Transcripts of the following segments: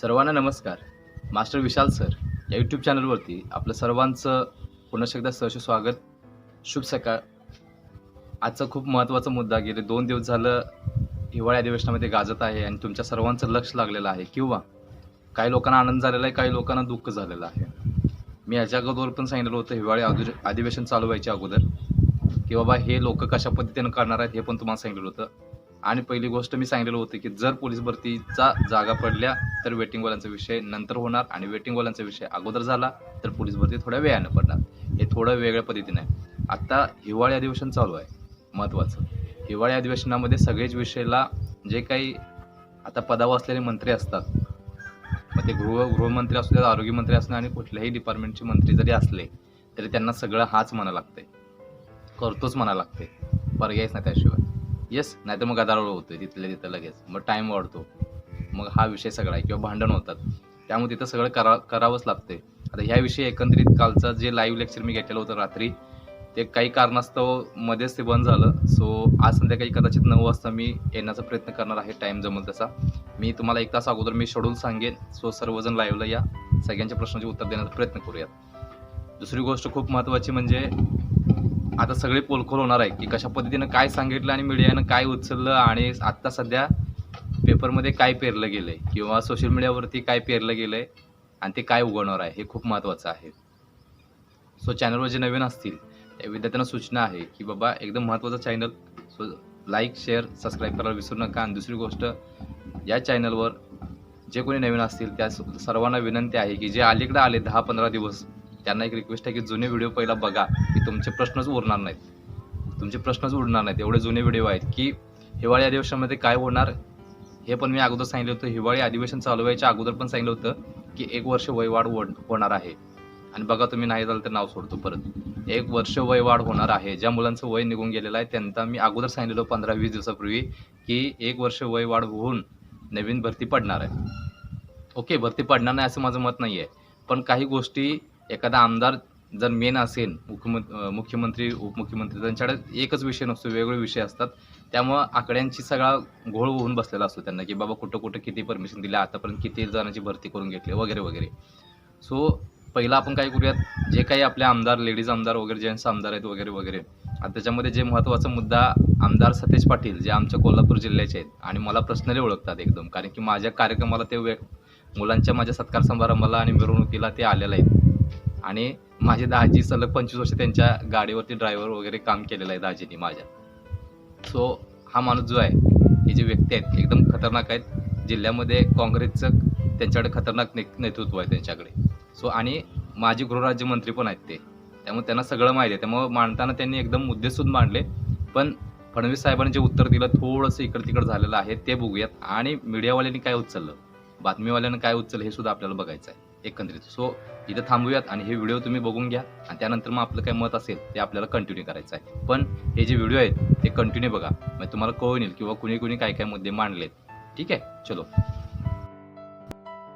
सर्वांना नमस्कार. Master Vishal sir या यूट्यूब चॅनलवरती आपलं सर्वांचं पुन्हा एकदा सहर्ष स्वागत. शुभ सकाळ. आजचा खूप महत्त्वाचा मुद्दा गेले दोन दिवस झालं हिवाळी अधिवेशनामध्ये गाजत आहे आणि तुमच्या सर्वांचं लक्ष लागलेलं आहे किंवा काही लोकांना आनंद झालेला आहे काही लोकांना दुःख झालेलं आहे. मी याच्या अगोदर पण सांगितलं होतं हिवाळी अधि अधिवेशन चालू व्हायच्या अगोदर की बाबा हे लोक कशा पद्धतीनं करणार आहेत हे पण तुम्हाला सांगितलं होतं. आणि पहिली गोष्ट मी सांगितलेलं होतं की जर पोलीस भरतीचा जागा पडल्या तर वेटिंगवाल्यांचा विषय नंतर होणार आणि वेटिंगवाल्यांचा विषय अगोदर झाला तर पोलीस भरती थोड्या वेळानं पडणार. हे थोडं वेगळ्या पद्धतीने आहे. आत्ता हिवाळी अधिवेशन चालू आहे महत्त्वाचं. हिवाळी अधिवेशनामध्ये सगळेच विषयाला जे काही आता पदावर असलेले मंत्री असतात मग ते गृह गृहमंत्री असू द्या आरोग्यमंत्री असणं आणि कुठल्याही डिपार्टमेंटचे मंत्री जरी असले तरी त्यांना सगळं हाच म्हणा लागते करतोच म्हणा लागते पर्यायच नाही त्याशिवाय. येस नाही तर मग गदारोळ होतोय तिथल्या तिथं लगेच. मग टाईम वाढतो. मग हा विषय सगळा आहे किंवा भांडण होतात. त्यामुळे तिथं सगळं करा करावंच लागते आता ह्याविषयी एकंदरीत कालचं जे लाईव्ह लेक्चर मी घेतलेलं होतं रात्री ते काही कारणास्तव मध्येच ते बंद झालं. सो आज संध्याकाळी कदाचित नऊ वाजता मी येण्याचा प्रयत्न करणार आहे टाईम जमल तसा. मी तुम्हाला एक तास अगोदर मी शेड्यूल सांगेन. सो सर्वजण लाईव्हला या. सगळ्यांच्या प्रश्नाचे उत्तर देण्याचा प्रयत्न करूयात. दुसरी गोष्ट खूप महत्त्वाची म्हणजे आता सगळे पोलखोल होणार आहे. की कशा पद्धतीनं काय सांगितलं आणि मीडियानं काय उचललं आणि आत्ता सध्या पेपरमध्ये काय पेरलं गेलं आहे किंवा सोशल मीडियावरती काय पेरलं गेलं आहे आणि ते काय उघडणार आहे? हे खूप महत्त्वाचं आहे. सो चॅनलवर जे नवीन असतील त्या विद्यार्थ्यांना सूचना आहे की बाबा एकदम महत्त्वाचं channel so like share subscribe करायला विसरू नका. आणि दुसरी गोष्ट या चॅनलवर जे कोणी नवीन असतील त्या सर्वांना विनंती आहे की जे अलीकडे आले दहा पंधरा दिवस त्यांना एक रिक्वेस्ट आहे की जुने व्हिडिओ पहिला बघा की तुमचे प्रश्नच उरणार नाहीत. तुमचे प्रश्नच उडणार नाहीत. एवढे जुने व्हिडिओ आहेत की हिवाळी अधिवेशनामध्ये काय होणार? हे पण मी अगोदर सांगितलं होतं. हिवाळी अधिवेशन चालू व्हायच्या अगोदर पण सांगितलं होतं की एक वर्ष वयवाढ होणार आहे. आणि बघा तुम्ही नाही झालं तर नाव सोडतो परत. एक वर्ष वयवाढ होणार आहे. ज्या मुलांचं वय निघून गेलेलं आहे त्यांचा मी अगोदर सांगितलेलं पंधरा वीस दिवसापूर्वी की एक वर्ष वयवाढ होऊन नवीन भरती पडणार आहे. ओके भरती पडणार नाही असं माझं मत नाही आहे पण काही गोष्टी एखादा आमदार जर मेन असेल मुख्यमंत्री मुख्यमंत्री उपमुख्यमंत्री त्यांच्याकडे एकच विषय नसतो वेगवेगळे विषय असतात. त्यामुळं आकड्यांची सगळा घोळ होऊन बसलेला असतो त्यांना की बाबा कुठं कुठं किती परमिशन दिली आतापर्यंत किती जणांची भरती करून घेतली वगैरे वगैरे. सो पहिला आपण काय करूयात जे काही आपले आमदार लेडीज आमदार वगैरे जेंट्स आमदार आहेत वगैरे वगैरे. आणि त्याच्यामध्ये जे महत्त्वाचा मुद्दा आमदार सतेज पाटील जे आमच्या कोल्हापूर जिल्ह्याचे आहेत आणि मला पर्सनली ओळखतात एकदम कारण की माझ्या कार्यक्रमाला ते वे मुलांच्या माझ्या सत्कार समारंभाला आणि मिरवणुकीला ते आलेले आहेत. आणि माझे दाजी सलग पंचवीस वर्ष त्यांच्या गाडीवरती ड्रायव्हर वगैरे काम केलेलं आहे दाजीनी माझ्या. सो हा माणूस जो आहे हे जे व्यक्ती आहेत एकदम खतरनाक आहेत. जिल्ह्यामध्ये काँग्रेसचं त्यांच्याकडे खतरनाक ने नेतृत्व आहे त्यांच्याकडे. सो आणि माजी गृहराज्यमंत्री पण आहेत ते. त्यामुळे त्यांना सगळं माहिती आहे. त्यामुळे मांडताना त्यांनी एकदम मुद्देसूद मांडले. पण फडणवीस साहेबांनी जे उत्तर दिलं थोडंसं इकडं तिकडं झालेलं आहे ते बघूयात. आणि मीडियावाल्यांनी काय उचललं? बातमीवाल्यानं काय उचललं हे सुद्धा आपल्याला बघायचं आहे एकंदरीत. सो इथं थांबूयात आणि हे व्हिडिओ तुम्ही बघून घ्या. आणि त्यानंतर मग आपलं काय मत असेल ते आपल्याला कंटिन्यू करायचं आहे. पण हे जे व्हिडिओ आहेत ते कंटिन्यू बघा. म्हणजे तुम्हाला कळून येईल किंवा कुणी कुणी काय काय मुद्दे मांडलेत. ठीक आहे? चलो.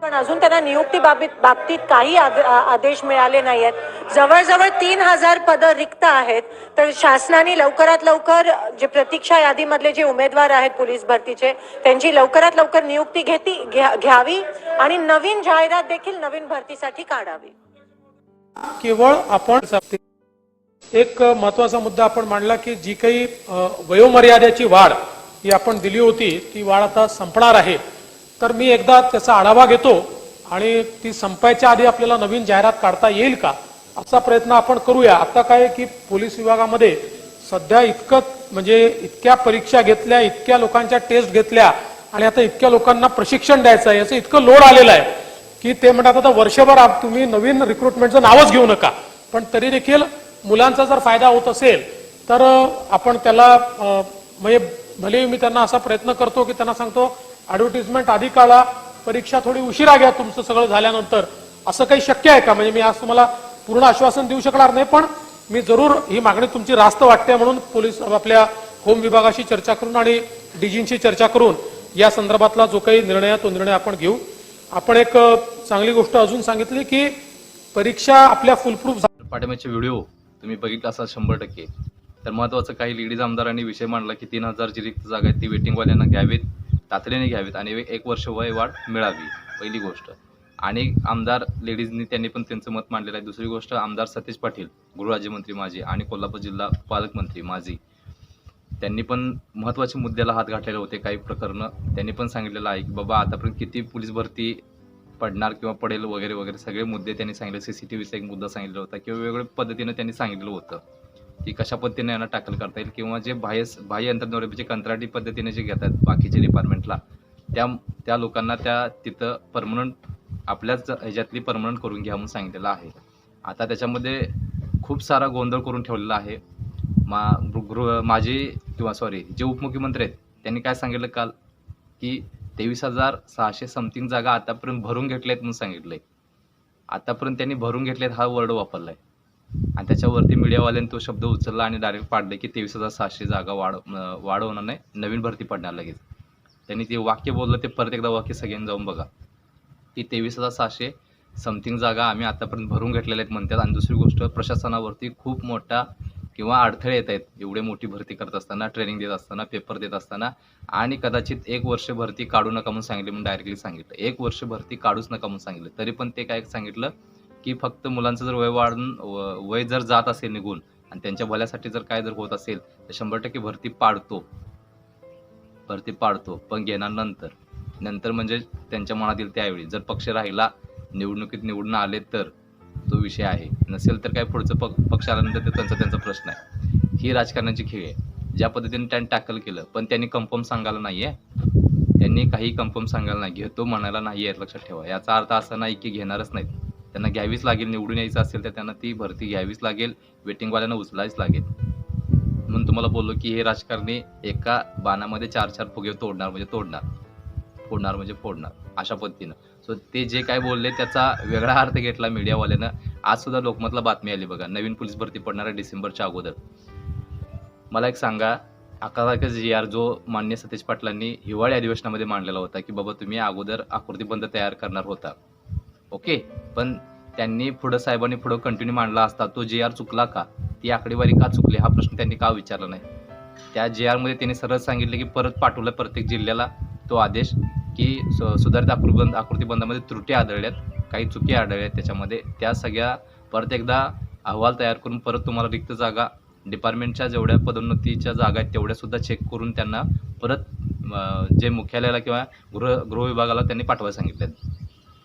पण अजून त्यांना नियुक्ती बाबतीत बाबतीत काही आदेश मिळाले नाही आहेत जवळजवळ तीन हजार पदं रिक्त आहेत. तर शासनाने लवकरात लवकर जे प्रतीक्षा यादीमधले जे उमेदवार आहेत पोलीस भरतीचे त्यांची लवकरात लवकर नियुक्ती घेती घ्या- घ्यावी आणि नवीन जाहिरात देखील नवीन भरतीसाठी काढावी. केवळ आपण एक महत्त्वाचा मुद्दा आपण मांडला की जी काही वयोमर्यादेची वाढ ही आपण दिली होती ती वाढ आता संपणार आहे. तर मी एकदा त्याचा आढावा घेतो आणि ती संपायच्या आधी आपल्याला नवीन जाहिरात काढता येईल का? असा प्रयत्न आपण करूया. आता काय आहे की पोलीस विभागामध्ये सध्या इतकं म्हणजे इतक्या परीक्षा घेतल्या इतक्या लोकांच्या टेस्ट घेतल्या आणि आता इतक्या लोकांना प्रशिक्षण द्यायचं आहे याचं इतकं लोड आलेलं आहे की ते म्हणतात आता वर्षभर तुम्ही नवीन रिक्रुटमेंटचं नावच घेऊ नका. पण तरी देखील मुलांचा जर फायदा होत असेल तर आपण त्याला म्हणजे भले मी त्यांना असा प्रयत्न करतो की त्यांना सांगतो ऍडव्हर्टिजमेंट आधी काढा परीक्षा थोडी उशिरा घ्या तुमचं सगळं झाल्यानंतर. असं काही शक्य आहे का? म्हणजे मी आज तुम्हाला पूर्ण आश्वासन देऊ शकणार नाही पण मी जरूर ही मागणी तुमची रास्त वाटते म्हणून पोलीस आपल्या होम विभागाशी चर्चा करून आणि डीजींशी चर्चा करून या संदर्भातला जो काही निर्णय आहे तो निर्णय आपण घेऊ. आपण एक चांगली गोष्ट अजून सांगितली की परीक्षा आपल्या फुलप्रूफ पाठिंब्याचे व्हिडिओ तुम्ही बघितला असाल शंभर टक्के. तर महत्वाचं काही लेडीज आमदारांनी विषय मांडला की तीन हजारची रिक्त जागा आहेत ती वेटिंगवाल्यांना घ्यावीत. तातडीने घ्यावीत आणि एक वर्ष वय वाढ मिळावी पहिली गोष्ट. आणि आमदार लेडीजनी त्यांनी पण त्यांचं मत मांडलेलं आहे. दुसरी गोष्ट आमदार सतीश पाटील गृहराज्यमंत्री माजी आणि कोल्हापूर जिल्हा पालकमंत्री माजी त्यांनी पण महत्त्वाच्या मुद्द्याला हात घातलेले होते काही प्रकरणं. त्यांनी पण सांगितलेलं आहे की बाबा आतापर्यंत किती पोलीस भरती पडणार किंवा पडेल वगैरे वगैरे सगळे मुद्दे त्यांनी सांगितले. सी सी टी व्हीचा एक मुद्दा सांगितला होता किंवा वेगवेगळ्या पद्धतीनं त्यांनी सांगितलं होतं. की कशा पद्धतीने यांना टॅकल करता येईल किंवा जे बाह्य बाह्य जे कंत्राटी पद्धतीने जे घेतात बाकीच्या डिपार्टमेंटला त्या त्या लोकांना त्या तिथं परमनंट आपल्याच ह्याच्यातली परमनंट करून घ्या म्हणून सांगितलेलं आहे. आता त्याच्यामध्ये खूप सारा गोंधळ करून ठेवलेला आहे. मा गृह माझे किंवा सॉरी जे उपमुख्यमंत्री आहेत त्यांनी काय सांगितलं काल? की तेवीस हजार सहाशे समथिंग जागा आतापर्यंत भरून घेतल्या आहेत म्हणून सांगितलं आहे आतापर्यंत त्यांनी भरून घेतलेत हा वर्ड वापरला आहे आणि त्याच्यावरती मीडियावाल्यांनी तो शब्द उचलला आणि डायरेक्ट पाडले की तेवीस हजार सहाशे जागा वाढ वाढवणार नाही. नवीन भरती पडणार लगेच. त्यांनी ते वाक्य बोललं ते परत एकदा वाक्य सगळ्यांनी जाऊन बघा. की तेवीस हजार सहाशे समथिंग जागा आम्ही आतापर्यंत भरून घेतलेल्या आहेत म्हणतात. आणि दुसरी गोष्ट प्रशासनावरती खूप मोठा किंवा अडथळे येत आहेत. एवढे मोठी भरती करत असताना ट्रेनिंग देत असताना पेपर देत असताना आणि कदाचित एक वर्ष भरती काढू नका म्हणून सांगितले म्हणून डायरेक्टली सांगितलं. एक वर्ष भरती काढूच नका म्हणून सांगितलं. तरी पण ते काय सांगितलं? की फक्त मुलांचं जर वय वाढून व- वय जर जात असेल निघून आणि त्यांच्या भल्यासाठी जर काय जर होत असेल तर शंभर टक्के भरती पाडतो. भरती पाडतो. पण घेणार नंतर. नंतर म्हणजे त्यांच्या मनात येईल त्यावेळी. जर पक्ष राहिला निवडणुकीत निवडून आले तर तो विषय आहे. नसेल तर काय पुढचं पक पक्ष आल्यानंतर ते त्यांचा त्यांचा प्रश्न आहे. ही राजकारणाची खेळ आहे. ज्या पद्धतीने त्यांनी टॅकल केलं पण त्यांनी कन्फर्म सांगायला नाही आहे त्यांनी काही कन्फर्म सांगायला नाही. घेतो म्हणायला नाही आहे लक्षात ठेवा. याचा अर्थ असा नाही की घेणारच नाहीत. त्यांना घ्यावीच लागेल निवडून यायचं असेल तर त्यांना ती भरती घ्यावीच लागेल वेटिंगवाल्यांना उचलायच लागेल. म्हणून तुम्हाला बोललो की हे राजकारणी एका बाणामध्ये चार चार फुगे तोडणार म्हणजे तोडणार. फोडणार म्हणजे फोडणार अशा पद्धतीनं. सो ते जे काय बोलले त्याचा वेगळा अर्थ घेतला मीडियावाल्यानं. आज सुद्धा लोकमतला बातमी आली बघा नवीन पोलीस भरती पडणार आहे डिसेंबरच्या अगोदर. मला एक सांगा अकरा तारखेचा जी आर जो मान्य सतीश पाटलांनी हिवाळी अधिवेशनामध्ये मांडलेला होता की बाबा तुम्ही अगोदर आकृतीबंध तयार करणार होता. ओके? पण त्यांनी पुढं साहेबांनी पुढं कंटिन्यू मांडला असता तो जे आर चुकला का? ती आकडेवारी का चुकली? हा प्रश्न त्यांनी का विचारला नाही? त्या जे आरमध्ये त्यांनी सरळ सांगितलं की परत पाठवलं प्रत्येक जिल्ह्याला तो आदेश की सु- सुधारित आकृतिबंध आकृतीबंधामध्ये त्रुटी आढळल्यात काही चुकी आढळल्यात त्याच्यामध्ये. त्या सगळ्या परत एकदा अहवाल तयार करून परत तुम्हाला रिक्त जागा डिपार्टमेंटच्या जेवढ्या पदोन्नतीच्या जागा आहेत तेवढ्यासुद्धा चेक करून त्यांना परत जे मुख्यालयाला किंवा गृह गृह विभागाला त्यांनी पाठवायला सांगितले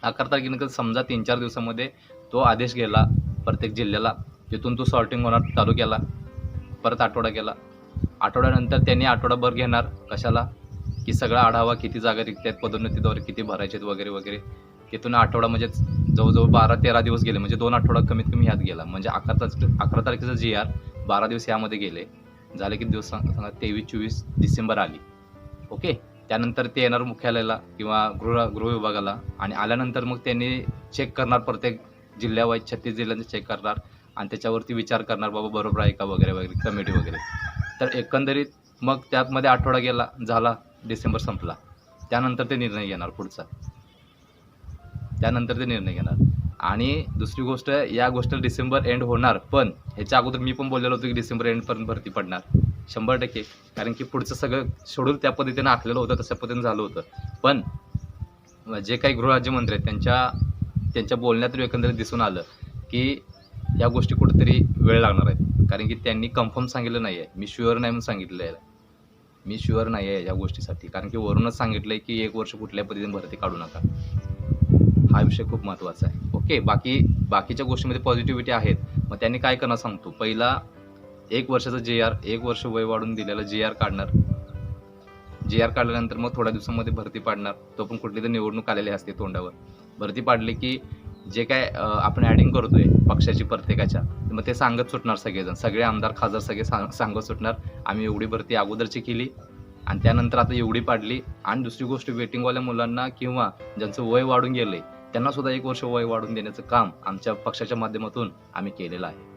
अकरा तारखेनंतर समजा तीन चार दिवसामध्ये तो आदेश गेला प्रत्येक जिल्ह्याला तिथून तो सॉर्टिंग होणार तालुक्याला परत आठवडा गेला. आठवड्यानंतर त्यांनी आठवडाभर घेणार कशाला? की सगळा आढावा किती जागा रिक्त आहेत पदोन्नतीद्वारे किती भरायचे आहेत वगैरे वगैरे. तिथून आठवडा म्हणजे जवळजवळ बारा तेरा दिवस गेले. म्हणजे दोन आठवडा कमीत कमी ह्यात गेला. म्हणजे अकरा तारखे अकरा तारखेचा जी आर बारा दिवस यामध्ये गेले. झाले की दिवस? सांगा तेवीस चोवीस डिसेंबर आली. ओके? त्यानंतर ते येणार मुख्यालयाला किंवा गृह गृह विभागाला आणि आल्यानंतर मग त्यांनी चेक करणार प्रत्येक जिल्ह्यावाईज छत्तीस जिल्ह्यांचे चेक करणार आणि त्याच्यावरती विचार करणार बाबा बरोबर आहे का? वगैरे वगैरे कमिटी वगैरे. तर एकंदरीत मग त्यातमध्ये आठवडा गेला झाला डिसेंबर संपला. त्यानंतर ते निर्णय घेणार पुढचा. त्यानंतर ते निर्णय घेणार. आणि दुसरी गोष्ट या गोष्टीला डिसेंबर एंड होणार पण ह्याच्या अगोदर मी पण बोललेलो होतो की डिसेंबर एंडपर्यंत भरती पडणार. शंभर टक्के. कारण की पुढचं सगळं शेड्यूल त्या पद्धतीनं आखलेलं होतं तशा पद्धतीनं झालं होतं. पण जे काही गृहराज्यमंत्री आहेत त्यांच्या त्यांच्या बोलण्यातून एकंदरीत दिसून आलं की या गोष्टी कुठेतरी वेळ लागणार आहेत. कारण की त्यांनी कन्फर्म सांगितलं नाही आहे मी शुअर नाही म्हणून सांगितलं आहे मी शुअर नाही आहे या गोष्टीसाठी. कारण की वरूनच सांगितलंय की एक वर्ष कुठल्या पद्धतीने भरती काढू नका. हा विषय खूप महत्त्वाचा आहे. ओके बाकी बाकीच्या गोष्टीमध्ये पॉझिटिव्हिटी आहेत. मग त्यांनी काय करणार सांगतो? पहिला एक वर्षाचं जे आर एक वर्ष वय वाढून दिलेलं जे आर काढणार. जे आर काढल्यानंतर मग थोड्या दिवसामध्ये भरती पाडणार. तो पण कुठली तर निवडणूक आलेली असते तोंडावर. भरती पाडली की जे काय आपण ॲडिंग करतोय पक्षाची प्रत्येकाच्या मग ते सांगत सुटणार सगळेजण. सगळे आमदार खासदार सगळे सांग सांगत सुटणार. आम्ही एवढी भरती अगोदरची केली आणि त्यानंतर आता एवढी पाडली. आणि दुसरी गोष्ट वेटिंगवाल्या मुलांना किंवा ज्यांचं वय वाढून गेलंय त्यांना सुद्धा एक वर्ष वय वाढून देण्याचं काम आमच्या पक्षाच्या माध्यमातून आम्ही केलेलं आहे.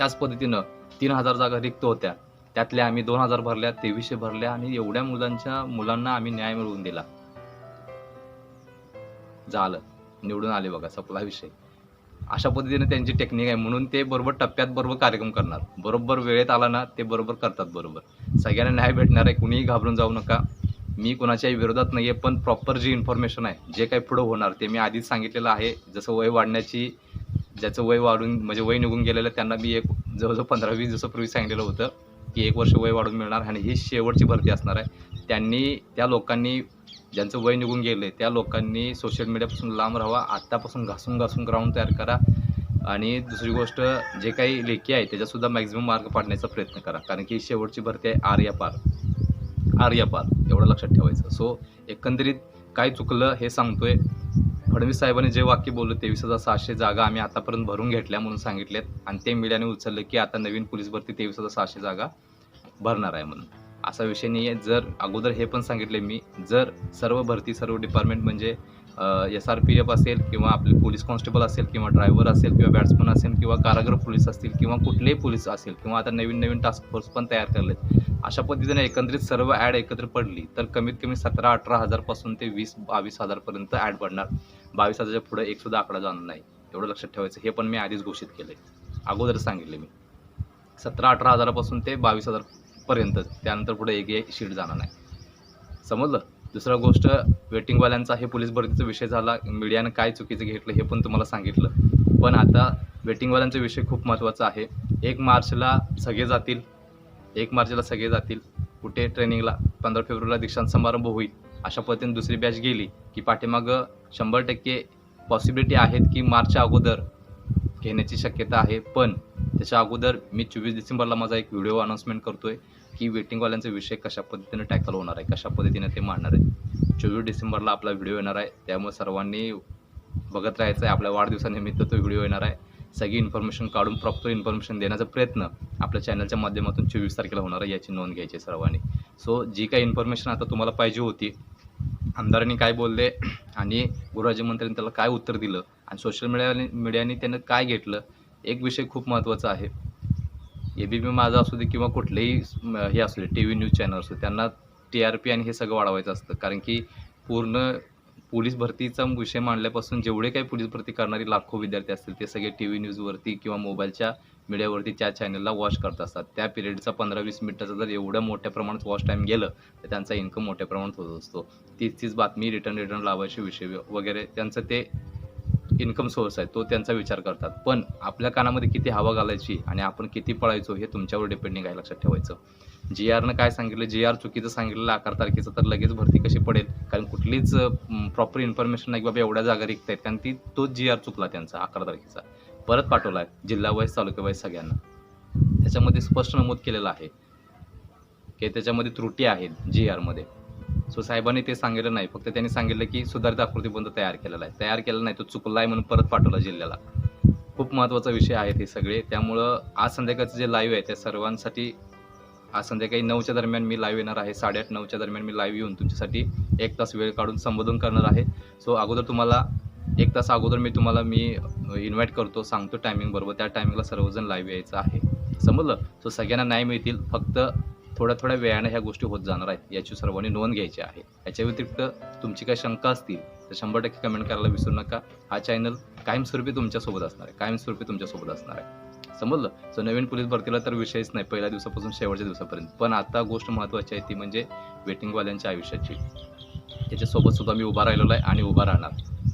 त्याच पद्धतीनं तीन हजार जागा रिक्त होत्या. त्यातल्या आम्ही दोन हजार भरल्या तेवीसशे भरल्या आणि एवढ्या मुलांच्या मुलांना आम्ही न्याय मिळवून दिला. झालं. निवडून आले बघा सपला विषय. अशा पद्धतीने त्यांची टेक्निक आहे. म्हणून ते बरोबर टप्प्यात बरोबर कार्यक्रम करणार. बरोबर वेळेत आला ना ते बरोबर करतात बरोबर. सगळ्यांना न्याय भेटणार आहे. कुणीही घाबरून जाऊ नका. मी कोणाच्याही विरोधात नाही आहे पण प्रॉपर जी इन्फॉर्मेशन आहे जे काही पुढं होणार ते मी आधीच सांगितलेलं आहे. जसं वय वाढण्याची ज्याचं वय वाढून म्हणजे वय निघून गेलेलं त्यांना मी एक जवळजवळ पंधरा वीस दिवसापूर्वी सांगितलेलं होतं की एक वर्ष वय वाढून मिळणार आणि ही शेवटची भरती असणार आहे. त्यांनी त्या लोकांनी ज्यांचं वय निघून गेलं आहे त्या लोकांनी सोशल मीडियापासून लांब राहावा आत्तापासून घासून घासून ग्राउंड तयार करा आणि दुसरी गोष्ट जे काही लेखी आहे त्याच्यासुद्धा मॅक्झिमम मार्क पाडण्याचा प्रयत्न करा. कारण की शेवटची भरती आहे आर्यापार आर्यापार पार पार एवढं लक्षात ठेवायचं. सो एकंदरीत काय चुकलं हे सांगतोय. फडणवीस साहेबांनी जे वाक्य बोललं तेवीस हजार सहाशे जागा आम्ही आतापर्यंत भरून घेतल्या म्हणून सांगितलेत. आणि ते मीडियाने उचललं की आता नवीन पोलीस भरती तेवीस हजार सहाशे जागा भरणार आहे म्हणून. असा विषय नाही आहे. जर अगोदर हे पण सांगितले मी जर सर्व भरती सर्व डिपार्टमेंट म्हणजे एस आर पी एफ असेल किंवा आपले पोलीस कॉन्स्टेबल असेल किंवा ड्रायव्हर असेल किंवा बॅट्समन असेल किंवा कारागृह पोलीस असतील किंवा कुठलेही पोलीस असेल किंवा आता नवीन नवीन टास्क फोर्स पण तयार करलेत अशा पद्धतीने एकंदरीत सर्व ॲड एकत्र पडली तर कमीत कमी सतरा अठरा हजारपासून ते वीस बावीस हजारपर्यंत ॲड पडणार. बावीस हजारच्या पुढे एक सुद्धा आकडा जाणार नाही. एवढं लक्षात ठेवायचं. हे पण मी आधीच घोषित केलं आहे अगोदर सांगितले मी. सतरा अठरा हजारापासून ते बावीस हजारपर्यंत त्यानंतर पुढे एक एक शीट जाणार नाही. समजलं? दुसरा गोष्ट वेटिंगवाल्यांचा हे पोलीस भरतीचा विषय झाला. मीडियानं काय चुकीचं घेतलं हे पण तुम्हाला सांगितलं. पण आता वेटिंगवाल्यांचा विषय खूप महत्त्वाचा आहे. एक मार्चला सगळे जातील. एक मार्चला सगळे जातील. कुठे ट्रेनिंगला? पंधरा फेब्रुवारीला दीक्षांत समारंभ होईल. अशा पद्धतीने दुसरी बॅच गेली की पाठीमागं शंभर टक्के पॉसिबिलिटी आहेत की मार्चच्या अगोदर घेण्याची शक्यता आहे. पण त्याच्या अगोदर मी चोवीस डिसेंबरला माझा एक व्हिडिओ अनाऊन्समेंट करतोय की वेटिंगवाल्यांचा विषय कशा पद्धतीने टॅकल होणार आहे कशा पद्धतीने ते मांडणार आहे. चोवीस डिसेंबरला आपला व्हिडिओ येणार आहे. त्यामुळे सर्वांनी बघत राहायचं आहे. आपल्या वाढदिवसानिमित्त तो व्हिडिओ येणार आहे. सगळी इन्फॉर्मेशन काढून प्रॉपर इन्फॉर्मेशन देण्याचा प्रयत्न आपल्या चॅनलच्या माध्यमातून चोवीस तारखेला होणार आहे याची नोंद घ्यायची आहे सर्वांनी. सो जी काही इन्फॉर्मेशन आता तुम्हाला पाहिजे होती आमदारांनी काय बोलले आणि गृहराज्यमंत्र्यांनी त्याला काय उत्तर दिलं आणि सोशल मीडियाने मीडियाने त्यानं काय घेतलं एक विषय खूप महत्त्वाचा आहे. ए बी पी माझा असू दे किंवा कुठलेही हे असू दे टी व्ही न्यूज चॅनल असू दे, त्यांना टी आर पी आणि हे सगळं वाढवायचं असतं. कारण की पूर्ण पोलीस भरतीचा विषय मांडल्यापासून जेवढे काही पोलीस भरती करणारी लाखो विद्यार्थी असतील ते सगळे टी व्ही न्यूजवरती किंवा मोबाईलच्या मीडियावरती त्या चॅनलला वॉच करत असतात. त्या पिरियडचा पंधरा वीस मिनिटाचा जर एवढ्या मोठ्या प्रमाणात वॉच टाईम गेलं तर त्यांचा इन्कम मोठ्या प्रमाणात होत असतो. तीच तीच बातमी रिटर्न रिटर्न लावायचे विषय वगैरे त्यांचं ते इन्कम सोर्स आहे तो त्यांचा विचार करतात. पण आपल्या कानामध्ये किती हवा घालायची आणि आपण किती पळायचो हे तुमच्यावर डिपेंडिंग आहे लक्षात ठेवायचं. जी आरनं काय सांगितलं? जी आर चुकीचं सांगितलेलं अकरा तारखेचं तर लगेच भरती कशी पडेल? कारण कुठलीच प्रॉपर इन्फॉर्मेशन नाही की बाबा एवढ्या जागा रिक्त आहेत. कारण ती तोच जी आर चुकला त्यांचा अकरा तारखेचा. परत पाठवला आहे जिल्हा वाईज तालुका वाईज सगळ्यांना. त्याच्यामध्ये स्पष्ट नमूद केलेलं आहे की त्याच्यामध्ये त्रुटी आहेत जी आरमध्ये सो साहेबांनी ते सांगितलं नाही. फक्त त्यांनी सांगितलं की सुधारित आकृतीबंध तयार केलेला आहे. तयार केला नाही तो चुकला आहे म्हणून परत पाठवला जिल्ह्याला. खूप महत्त्वाचा विषय आहे हे सगळे. त्यामुळं आज संध्याकाळचं जे लाईव्ह आहे त्या सर्वांसाठी आज संध्याकाळी नऊच्या दरम्यान मी लाईव्ह येणार आहे. साडेआठ नऊच्या दरम्यान मी लाईव्ह येऊन तुमच्यासाठी एक तास वेळ काढून संबोधन करणार आहे. सो अगोदर तुम्हाला एक तास अगोदर मी तुम्हाला मी इन्व्हाइट करतो सांगतो टायमिंग बरोबर. त्या टायमिंगला सर्वजण लाईव्ह यायचं आहे. समजलं? सो सगळ्यांना नाही मिळतील. फक्त थोड्या थोड्या वेळाने ह्या गोष्टी होत जाणार आहेत. याची सर्वांनी नोंद घ्यायची आहे. याच्या व्यतिरिक्त तुमची काही शंका असतील तर शंभर टक्के कमेंट करायला विसरू नका. हा चॅनल कायमस्वरूपी तुमच्यासोबत असणार आहे. कायमस्वरूपी तुमच्यासोबत असणार आहे. समजलं? सो नवीन पोलीस भरतीला तर विषयच नाही. पहिल्या दिवसापासून शेवटच्या दिवसापर्यंत. पण आता गोष्ट महत्त्वाची आहे ती म्हणजे वेटिंगवाल्यांच्या आयुष्याची. त्याच्यासोबतसुद्धा मी उभा राहिलेलो आहे आणि उभा राहणार.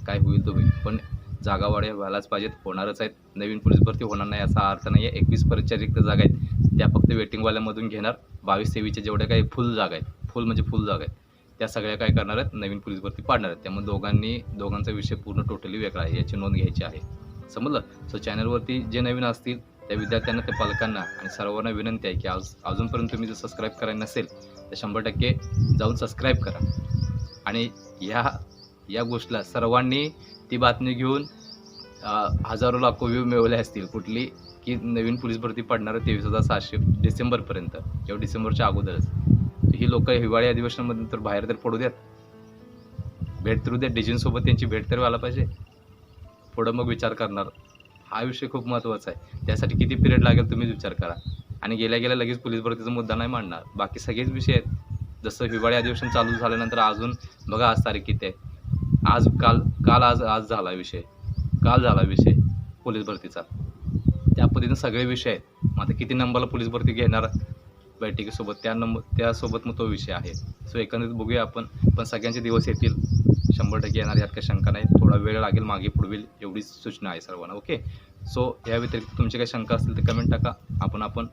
काय होईल तो होईल. पण जागा वाढे व्हायलाच पाहिजेत. होणारच आहेत. नवीन पोलीस भरती होणार नाही असा अर्थ नाही आहे एकवीस परीक्षा रिक्त जागा आहेत. त्या फक्त वेटिंगवाल्यामधून घेणार. बावीस तेवीसच्या जेवढ्या काही फुल जागा आहेत. फुल म्हणजे फुल जागा आहेत. त्या सगळ्या काय करणार आहेत? नवीन पोलीस भरती पाडणार आहेत. त्यामुळे दोघांनी दोघांचा विषय पूर्ण टोटली वेगळा आहे. याची नोंद घ्यायची आहे. समजलं? सो चॅनलवरती जे नवीन असतील त्या विद्यार्थ्यांना त्या पालकांना आणि सर्वांना विनंती आहे की आज अजूनपर्यंत तुम्ही जर सबस्क्राईब करायला नसेल तर शंभर टक्के जाऊन सबस्क्राईब करा. आणि ह्या या गोष्टीला सर्वांनी ती बातमी घेऊन हजारो लाखो व्ह्यू मिळवले असतील कुठली की नवीन पोलीस भरती पडणार तेवीस हजार सहाशे डिसेंबरपर्यंत किंवा डिसेंबरच्या अगोदरच. ही लोक हिवाळी अधिवेशनामध्ये तर बाहेर तर पडू द्यात. भेट तरू द्या डिजींसोबत त्यांची भेट तर व्हायला पाहिजे. पुढं मग विचार करणार. हा विषय खूप महत्त्वाचा आहे. त्यासाठी किती पिरियड लागेल तुम्हीच विचार करा. आणि गेल्या गेल्या लगेच पोलीस भरतीचा मुद्दा नाही मांडणार. बाकी सगळेच विषय आहेत. जसं हिवाळी अधिवेशन चालू झाल्यानंतर अजून बघा आज तारीख किती आहे. आज काल काल आज आज झाला विषय. काल झाला विषय पोलीस भरतीचा. त्या पद्धतीनं सगळे विषय आहेत. मग आता किती नंबरला पोलीस भरती घेणार बैठकीसोबत? त्या नंबर त्यासोबत मग तो विषय आहे. सो एकंदरीत बघूया आपण. पण सगळ्यांचे दिवस येतील. शंभर टक्के येणार यात काही शंका नाही. थोडा वेळ लागेल मागे पुढील एवढीच सूचना आहे सर्वांना. ओके? सो या व्यतिरिक्त तुमची काही शंका असतील तर कमेंट टाका. आपण आपण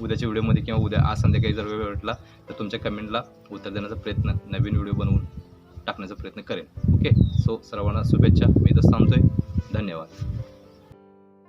उद्याच्या व्हिडिओमध्ये किंवा उद्या आज संध्याकाळी जर वेळ भेटला तर तुमच्या कमेंटला उत्तर देण्याचा प्रयत्न नवीन व्हिडिओ बनवून टाकण्याचा प्रयत्न करेन. ओके सो सर्वांना शुभेच्छा. मी तर थांबतोय. धन्यवाद.